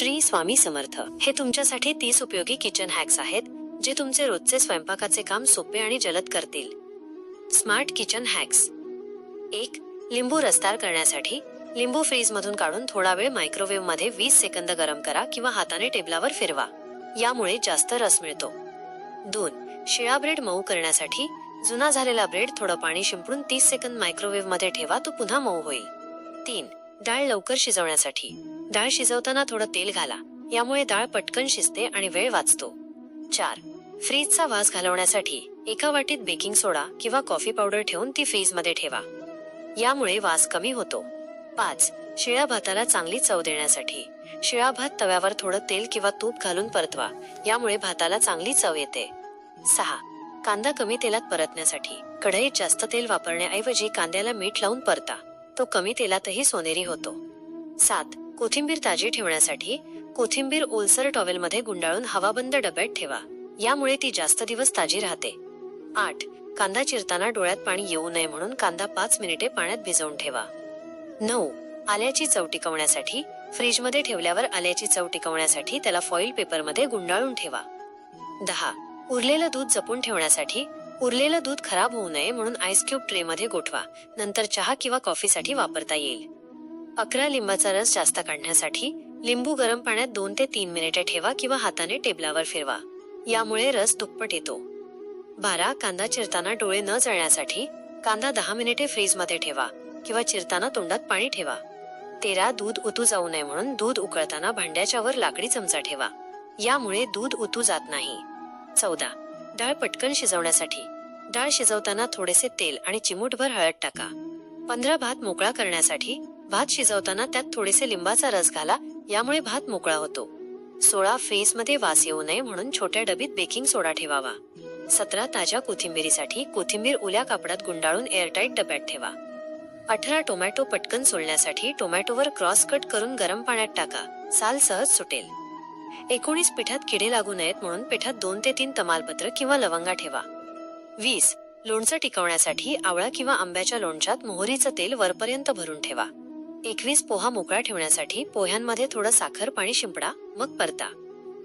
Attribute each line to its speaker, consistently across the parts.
Speaker 1: श्री स्वामी समर्थ. हे तुमच्यासाठी तीस उपयोगी किचन हॅक्स आहेत जे तुमचे रोजचे स्वयंपाकाचे काम सोपे आणि जलद करतील. स्मार्ट किचन हॅक्स एक लिंबू रस्तार करण्यासाठी लिंबू फ्रीज मधून काढून थोडा वेळ मायक्रोवेव्हमध्ये वीस सेकंद गरम करा किंवा हाताने टेबलावर फिरवा. यामुळे जास्त रस मिळतो. दोन शिळा ब्रेड मऊ करण्यासाठी जुना झालेला ब्रेड थोडं पाणी शिंपडून तीस सेकंद मायक्रोवेव्हमध्ये ठेवा तो पुन्हा मऊ होईल. तीन डाळ लवकर शिजवण्यासाठी. डाळ शिजवताना थोडं तेल घाला. यामुळे डाळ पटकन शिजते आणि वेळ वाचतो. चार. फ्रीजचा वास घालवण्यासाठी एका वाटीत बेकिंग सोडा किंवा कॉफी पावडर ठेवून ती फ्रीजमध्ये ठेवा. यामुळे वास कमी होतो. पाच. शिळ्या भाताला चांगली चव देण्यासाठी. शिळा भात तव्यावर थोडं तेल किंवा तूप घालून परतवा. यामुळे भाताला चांगली चव येते. सहा. कांदा कमी तेलात परतण्यासाठी. कढईत जास्त तेल वापरण्याऐवजी कांद्याला मीठ लावून परता. तो कमी तेलातही सोनेरी होतो. सात कोथिंबीर ताजी ठेवण्यासाठी कोथिंबीर ओलसर टॉवेलमध्ये गुंडाळून हवाबंद डब्यात ठेवा. यामुळे ती जास्त दिवस ताजी राहते. आठ कांदा चिरताना डोळ्यात पाणी येऊ नये म्हणून कांदा पाच मिनिटे पाण्यात भिजवून ठेवा. नऊ आल्याची चव टिकवण्यासाठी फ्रीजमध्ये ठेवल्यावर आल्याची चव टिकवण्यासाठी त्याला फॉइल पेपरमध्ये गुंडाळून ठेवा. दहा उरलेलं दूध जपून ठेवण्यासाठी उरलेलं दूध खराब होऊ नये म्हणून आईस क्यूब ट्रे मध्ये गोठवा. नंतर चहा किंवा कॉफीसाठी वापरता येईल. अकरा लिंबाचा रस जास्त काढण्यासाठी लिंबू गरम पाण्यात दोन ते तीन मिनिटे ठेवा किंवा हाताने टेबलावर फिरवा. यामुळे रस दुप्पट येतो. बारा कांदा चिरताना डोळे न जळण्यासाठी कांदा दहा मिनिटे फ्रीजमध्ये ठेवा किंवा चिरताना तोंडात पाणी ठेवा. तेरा दूध उतू जाऊ नये म्हणून दूध उकळताना भांड्याच्या वर लाकडी चमचा ठेवा. यामुळे दूध उतू जात नाही. चौदा डाळ पटकन शिजवण्यासाठी. डाळ शिजवताना थोडेसे तेल आणि चिमूटभर हळद टाका. पंधरा भात मोकळा करण्यासाठी भात शिजवताना त्यात थोडेसे लिंबाचा रस घाला यामुळे भात मोकळा होतो. सोळा फेस मध्ये वास येऊ नये म्हणून छोट्या डबीत बेकिंग सोडा ठेवावा. सतरा ताज्या कोथिंबिरीसाठी कोथिंबीर ओल्या कापडात गुंडाळून एअरटाईट डब्यात ठेवा. अठरा टोमॅटो पटकन सोलण्यासाठी टोमॅटोवर क्रॉस कट करून गरम पाण्यात टाका. साल सहज सुटेल. एकोणीस पिठात किडे लागू नयेत म्हणून पिठात दोन ते तीन तमालपत्र किंवा लवंगा ठेवा. वीस लोणचं टिकवण्यासाठी आवळा किंवा आंब्याच्या लोणच्यात मोहरीचं तेल वरपर्यंत भरून ठेवा. एकवीस पोहा मोकळा ठेवण्यासाठी पोह्यांमध्ये थोडं साखर पाणी शिंपडा मग परता.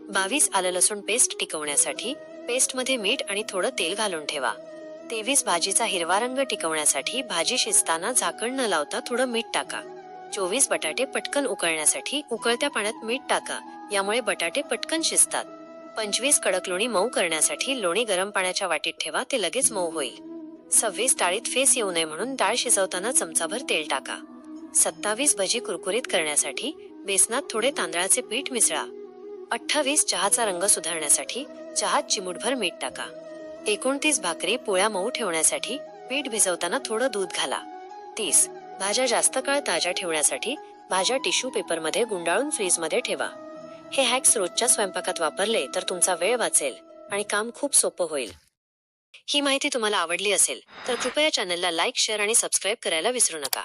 Speaker 1: बावीस आलं लसूण पेस्ट टिकवण्यासाठी पेस्टमध्ये मीठ आणि थोडं तेल घालून ठेवा. तेवीस भाजीचा हिरवा रंग टिकवण्यासाठी भाजी शिजताना झाकण न लावता थोडं मीठ टाका. चोवीस बटाटे पटकन उकळण्यासाठी उकळत्या पाण्यात मीठ टाका. यामुळे बटाटे पटकन शिजतात. पंचवीस कडक लोणी मऊ करण्यासाठी लोणी गरम पाण्याच्या वाटीत ठेवा ते लगेच मऊ होईल. सव्वीस डाळीत फेस येऊ नये म्हणून डाळ शिजवताना चमचाभर तेल टाका. सत्तावीस भजी कुरकुरीत करण्यासाठी बेसनात थोडे तांदळाचे पीठ मिसळा. अठ्ठावीस चहाचा रंग सुधारण्यासाठी चहात चिमूटभर मीठ टाका. एकोणतीस भाकरी पोळ्या मऊ ठेवण्यासाठी पीठ भिजवताना थोडं दूध घाला. तीस भाज्या जास्त काळ ताज्या ठेवण्यासाठी भाज्या टिश्यू पेपरमध्ये गुंडाळून फ्रीजमध्ये ठेवा. हे हॅक्स रोजच्या स्वयंपाकात वापरले तर तुमचा वेळ वाचेल आणि काम खूप सोपं होईल. ही माहिती तुम्हाला आवडली असेल तर कृपया चॅनलला लाईक शेअर आणि सबस्क्राईब करायला विसरू नका.